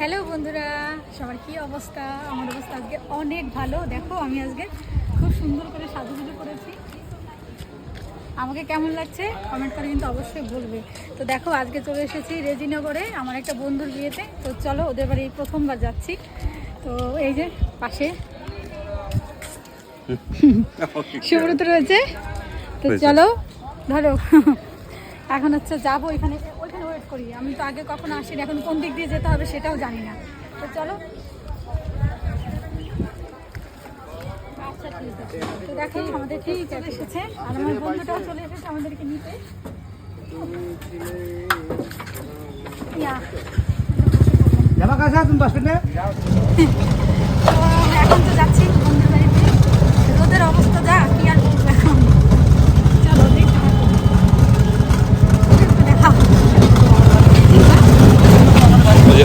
Hello বন্ধুরা সবার কি অবস্থা? আমার অবস্থা আজকে অনেক ভালো। দেখো আমি আজকে খুব সুন্দর করে সাজুগুজু করেছি। আমাকে কেমন লাগছে? কমেন্ট করে কিন্তু অবশ্যই বলবে। তো দেখো আজকে চলে এসেছি রেজিনগরে আমার একটা বন্ধুর বিয়েতে। তো চলো ওদের বাড়ি প্রথমবার যাচ্ছি। তো এই যে পাশে। সুব্রত রয়েছে। তো চলো ধরো। এখন হচ্ছে যাব এখানে। করি। আমি তো আগে কখনো আসিনি এখন কোন দিক দিয়ে যেতে হবে সেটাও জানি না। তো চলো। আচ্ছা ঠিক আছে তো দেখো আমাদের ঠিক চলে এসেছে? আর আমার বন্ধুটাও চলে এসেছে আমাদেরকে নিতে। এখন তো যাচ্ছি বন্ধুর বাড়িতে। রোদের অবস্থা যা কি আর বলব এখন চলো দেখতে থাকো। একটু দেখাও ওই যে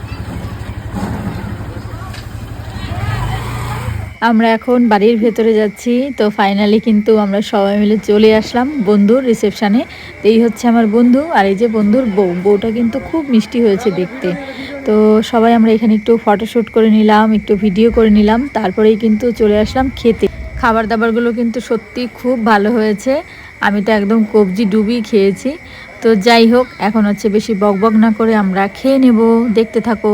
আমরা এখন বাড়ির ভেতরে যাচ্ছি, তো ফাইনালি কিন্তু আমরা সবাই মিলে চলে আসলাম বন্ধুর রিসেপশানে তো এই হচ্ছে আমার বন্ধু আর এই যে বন্ধুর বউ, বউটা কিন্তু খুব মিষ্টি হয়েছে দেখতে। তো সবাই আমরা এখানে একটু ফটোশ্যুট করে নিলাম, একটু ভিডিও করে নিলাম, তারপরেই কিন্তু চলে আসলাম খেতে। খাবার দাবারগুলো কিন্তু সত্যি খুব ভালো হয়েছে। আমি তো একদম কবজি ডুবি খেয়েছি। তো যাই হোক, এখন হচ্ছে বেশি বকবক না করে আমরা খেয়ে নেব। দেখতে থাকো।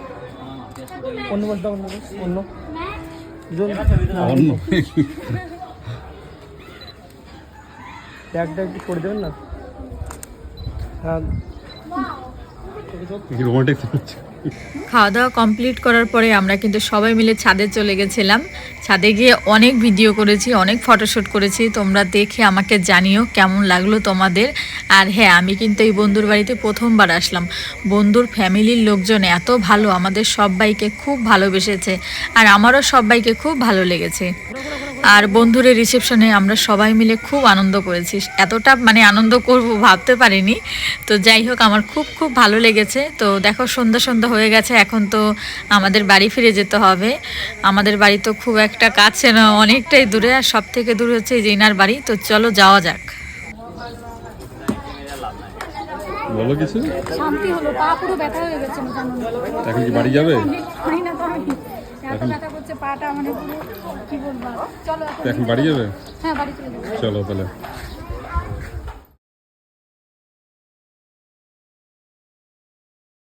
অন্য বসটা অন্য বস অন্য। অন্য। ব্যাগটা একটু করে দেবেন না? হ্যাঁ। রোমান্টিক খাওয়া দাওয়া কমপ্লিট করার পরে আমরা কিন্তু সবাই মিলে ছাদে চলে গেছিলাম। ছাদে গিয়ে অনেক ভিডিও করেছি, অনেক ফটোশ্যুট করেছি। তোমরা দেখে আমাকে জানিও কেমন লাগল তোমাদের। আর হ্যাঁ আমি কিন্তু এই বন্ধুর বাড়িতে প্রথমবার আসলাম। বন্ধুর ফ্যামিলির লোকজন এত ভালো, আমাদের সবাইকে খুব ভালোবেসেছে। আর আমারও সবাইকে খুব ভালো লেগেছে। আর বন্ধুরের রিসেপশনে আমরা সবাই মিলে খুব আনন্দ করেছি। এতটা মানে আনন্দ করব ভাবতে পারিনি। তো যাই হোক আমার খুব খুব ভালো লেগেছে। তো দেখো সন্ধ্যা সন্ধ্যা হয়ে গেছে। এখন তো আমাদের বাড়ি ফিরে যেতে হবে। আমাদের বাড়ি তো খুব একটা কাছে না অনেকটাই দূরে। আর সব থেকে দূরে হচ্ছে এই যে ইনার বাড়ি। তো চলো যাওয়া যাক। বলো কিছু? শান্তি হলো পা পুরো ব্যথা হয়ে গেছে। এখন কি বাড়ি যাবে? না তো আমি এত ব্যথা করছে পাটা মানে কি বলব। চলো এখন বাড়ি যাবে? হ্যাঁ বাড়ি চলে যাবে। চলো তাহলে।